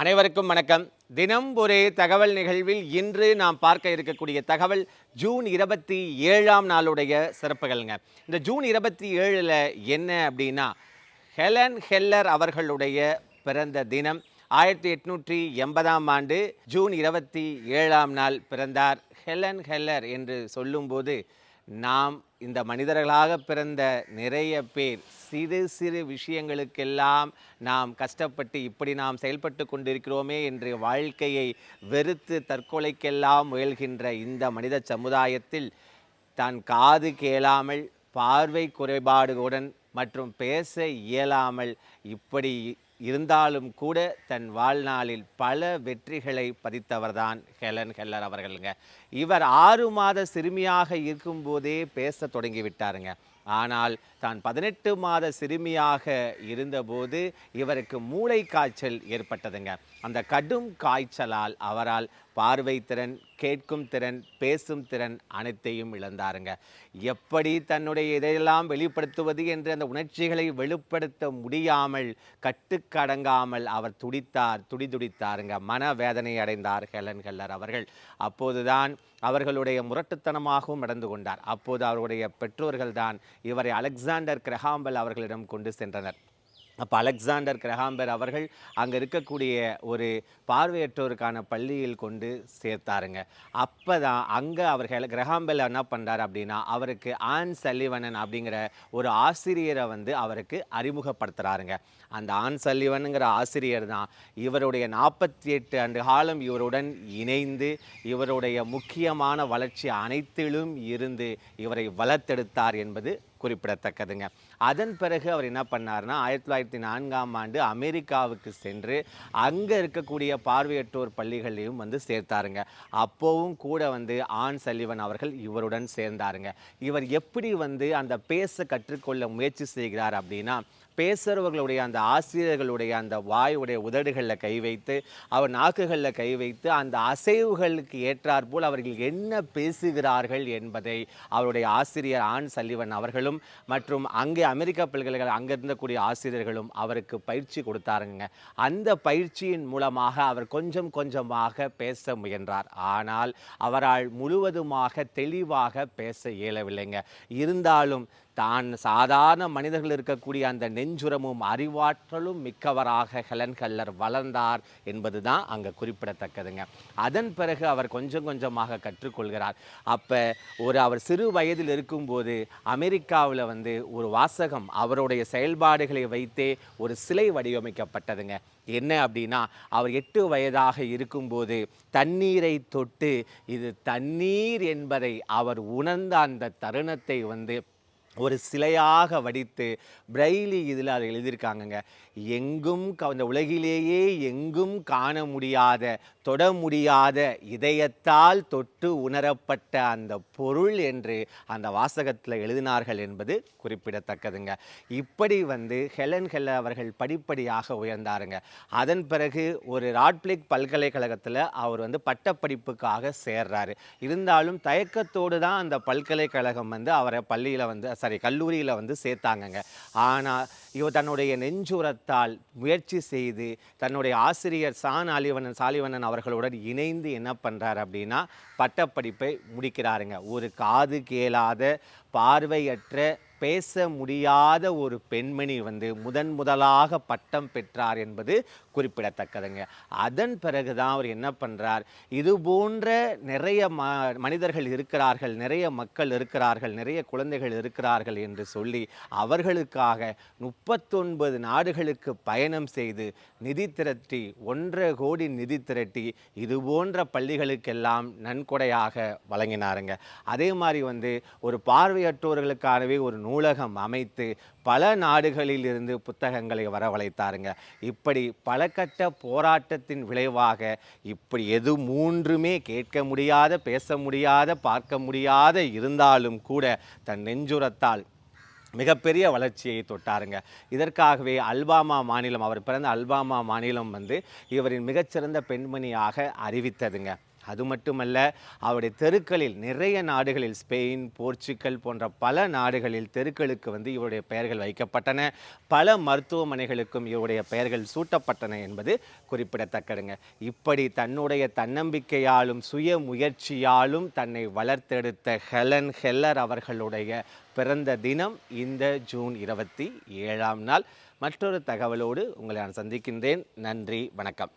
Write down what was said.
அனைவருக்கும் வணக்கம். தினம் ஒரு தகவல் நிகழ்வில் இன்று நாம் பார்க்க இருக்கக்கூடிய தகவல் ஜூன் இருபத்தி ஏழாம் நாளுடைய சிறப்புகள்ங்க. இந்த ஜூன் இருபத்தி ஏழில் என்ன அப்படின்னா ஹெலன் ஹெல்லர் அவர்களுடைய பிறந்த தினம் ஆயிரத்தி எட்நூற்றி எண்பதாம் ஆண்டு ஜூன் இருபத்தி ஏழாம் நாள் பிறந்தார் ஹெலன் ஹெல்லர் என்று சொல்லும்போது நாம் இந்த மனிதர்களாக பிறந்த நிறைய பேர் சிறு சிறு விஷயங்களுக்கெல்லாம் நாம் கஷ்டப்பட்டு இப்படி நாம் செயல்பட்டு கொண்டிருக்கிறோமே என்று வாழ்க்கையை வெறுத்து தற்கொலைக்கெல்லாம் முயல்கின்ற இந்த மனித சமுதாயத்தில் தான் காது கேளாமல் பார்வை குறைபாடுகளுடன் மற்றும் பேச இயலாமல் இப்படி இருந்தாலும் கூட தன் வாழ்நாளில் பல வெற்றிகளை பதித்தவர்தான் ஹெலன் ஹெல்லர் அவர்களுங்க. இவர் ஆறு மாத சிறுமியாக இருக்கும்போதே பேச தொடங்கி விட்டாருங்க ஆனால் தான் பதினெட்டு மாத சிறுமியாக இருந்தபோது இவருக்கு மூளை காய்ச்சல் ஏற்பட்டதுங்க. அந்த கடும் காய்ச்சலால் அவரால் பார்வை திறன் கேட்கும் திறன் பேசும் திறன் அனைத்தையும் இழந்தாருங்க. எப்படி தன்னுடைய இதையெல்லாம் வெளிப்படுத்துவது என்று அந்த உணர்ச்சிகளை வெளிப்படுத்த முடியாமல் கட்டுக்கடங்காமல் அவர் துடித்தார் துடிதுடித்தாருங்க. மன வேதனை அடைந்தார் ஹெலன் ஹெல்லர் அவர்கள். அப்போதுதான் அவர்களுடைய முரட்டுத்தனமாகவும் நடந்து கொண்டார். அப்போது அவருடைய பெற்றோர்கள் தான் இவரை அலெக்சாண்டர் கிரஹாம்பல் அவர்களிடம் கொண்டு சென்றனர். அப்போ அலெக்சாண்டர் கிரஹாம்பர் அவர்கள் அங்கே இருக்கக்கூடிய ஒரு பார்வையற்றோருக்கான பள்ளியில் கொண்டு சேர்த்தாருங்க. அப்போ தான் அங்கே அவர்கள் கிரஹாம்பெல் என்ன பண்ணுறார் அப்படின்னா அவருக்கு ஆன் சல்லிவனன் அப்படிங்கிற ஒரு ஆசிரியரை வந்து அவருக்கு அறிமுகப்படுத்துகிறாருங்க அந்த ஆன் சல்லிவனுங்கிற ஆசிரியர் தான் இவருடைய நாற்பத்தி எட்டு ஆண்டு காலம் இவருடன் இணைந்து இவருடைய முக்கியமான வளர்ச்சி அனைத்திலும் இருந்து இவரை வளர்த்தெடுத்தார் என்பது குறிப்பிடத்தக்கதுங்க. அதன் பிறகு அவர் என்ன பண்ணார்னா ஆயிரத்தி தொள்ளாயிரத்தி நான்காம் ஆண்டு அமெரிக்காவுக்கு சென்று அங்கே இருக்கக்கூடிய பார்வையற்றோர் பள்ளிகளையும் வந்து சேர்த்தாருங்க. அப்போவும் கூட வந்து ஆண் சல்லிவன் அவர்கள் இவருடன் சேர்ந்தாருங்க. இவர் எப்படி வந்து அந்த பேச கற்றுக்கொள்ள முயற்சி செய்கிறார் அப்படின்னா பேசுகிறவர்களுடைய அந்த ஆசிரியர்களுடைய அந்த வாயுடைய உதடுகளில் கை வைத்து அவர் நாக்குகளில் கை வைத்து அந்த அசைவுகளுக்கு ஏற்றாற்போல் அவர்கள் என்ன பேசுகிறார்கள் என்பதை அவருடைய ஆசிரியர் ஆண் சல்லிவன் அவர்களும் மற்றும் அங்கே அமெரிக்க பல்கலைக்கழக அங்கே இருந்தக்கூடிய ஆசிரியர்களும் அவருக்கு பயிற்சி கொடுத்தாருங்க. அந்த பயிற்சியின் மூலமாக அவர் கொஞ்சம் கொஞ்சமாக பேச முயன்றார். ஆனால் அவரால் முழுவதுமாக தெளிவாக பேச இயலவில்லைங்க. இருந்தாலும் தான் சாதாரண மனிதர்கள் இருக்கக்கூடிய அந்த நெஞ்சுரமும் அறிவாற்றலும் மிக்கவராக ஹெலன் கல்லர் வளர்ந்தார் என்பது தான் அங்கே குறிப்பிடத்தக்கதுங்க. அதன் பிறகு அவர் கொஞ்சம் கொஞ்சமாக கற்றுக்கொள்கிறார். அப்போ ஒரு அவர் சிறு வயதில் இருக்கும்போது அமெரிக்காவில் வந்து ஒரு வாசகம் அவருடைய செயல்பாடுகளை வைத்தே ஒரு சிலை வடிவமைக்கப்பட்டதுங்க. என்ன அப்படின்னா அவர் எட்டு வயதாக இருக்கும்போது தண்ணீரை தொட்டு இது தண்ணீர் என்பதை அவர் உணர்ந்த அந்த தருணத்தை வந்து ஒரு சிலையாக வடித்து பிரெய்லி இதில் அதை எழுதியிருக்காங்கங்க. எங்கும் இந்த உலகிலேயே எங்கும் காண முடியாத தொட முடியாத இதயத்தால் தொட்டு உணரப்பட்ட அந்த பொருள் என்று அந்த வாசகத்தில் எழுதினார்கள் என்பது குறிப்பிடத்தக்கதுங்க. இப்படி வந்து ஹெலன் ஹெல்ல அவர்கள் படிப்படியாக உயர்ந்தாருங்க. அதன் பிறகு ஒரு ராட்பிளிக் பல்கலைக்கழகத்தில் அவர் வந்து பட்டப்படிப்புக்காக சேர்றாரு. இருந்தாலும் தயக்கத்தோடு தான் அந்த பல்கலைக்கழகம் வந்து அவரை பள்ளியில் வந்து சாரி கல்லூரியில் வந்து சேர்த்தாங்கங்க. ஆனால் இவர் தன்னுடைய நெஞ்சுரத்தால் முயற்சி செய்து தன்னுடைய ஆசிரியர் சான் அலிவனன் சாலிவனன் அவர்களுடன் இணைந்து என்ன பண்ணுறாரு அப்படின்னா பட்டப்படிப்பை முடிக்கிறாருங்க. ஒரு காது கேளாத பார்வையற்ற பேச முடியாத ஒரு பெண்மணி வந்து முதன் முதலாக பட்டம் பெற்றார் என்பது குறிப்பிடத்தக்கதுங்க. அதன் பிறகு தான் அவர் என்ன பண்ணுறார் இது போன்ற நிறைய ம மனிதர்கள் இருக்கிறார்கள் நிறைய மக்கள் இருக்கிறார்கள் நிறைய குழந்தைகள் இருக்கிறார்கள் என்று சொல்லி அவர்களுக்காக முப்பத்தொன்பது நாடுகளுக்கு பயணம் செய்து நிதி திரட்டி ஒன்றரை கோடி நிதி திரட்டி இது போன்ற பள்ளிகளுக்கெல்லாம் நன்கொடையாக வழங்கினாருங்க. அதே மாதிரி வந்து ஒரு பார்வையற்றோர்களுக்காகவே ஒரு நூலகம் அமைத்து பல நாடுகளில் இருந்து புத்தகங்களை வரவழைத்தாருங்க. இப்படி பல கட்ட போராட்டத்தின் விளைவாக இப்படி எது மூன்றுமே கேட்க முடியாத பேச முடியாத பார்க்க முடியாத இருந்தாலும் கூட தன் நெஞ்சுரத்தால் மிகப்பெரிய வளர்ச்சியை தொட்டாருங்க. இதற்காகவே அல்பாமா மாநிலம் அவர் பிறந்த அல்பாமா மாநிலம் வந்து இவரின் மிகச்சிறந்த பெண்மணியாக அறிவித்ததுங்க. அது மட்டுமல்ல அவருடைய தெருக்களில் நிறைய நாடுகளில் ஸ்பெயின் போர்ச்சுகல் போன்ற பல நாடுகளில் தெருக்களுக்கு வந்து இவருடைய பெயர்கள் வைக்கப்பட்டன. பல மருத்துவமனைகளுக்கும் இவருடைய பெயர்கள் சூட்டப்பட்டன என்பது குறிப்பிடத்தக்கதுங்க. இப்படி தன்னுடைய தன்னம்பிக்கையாலும் சுய முயற்சியாலும் தன்னை வளர்த்தெடுத்த ஹெலன் ஹெல்லர் அவர்களுடைய பிறந்த தினம் இந்த ஜூன் இருபத்தி ஏழாம் நாள். மற்றொரு தகவலோடு உங்களை நான் சந்திக்கின்றேன். நன்றி வணக்கம்.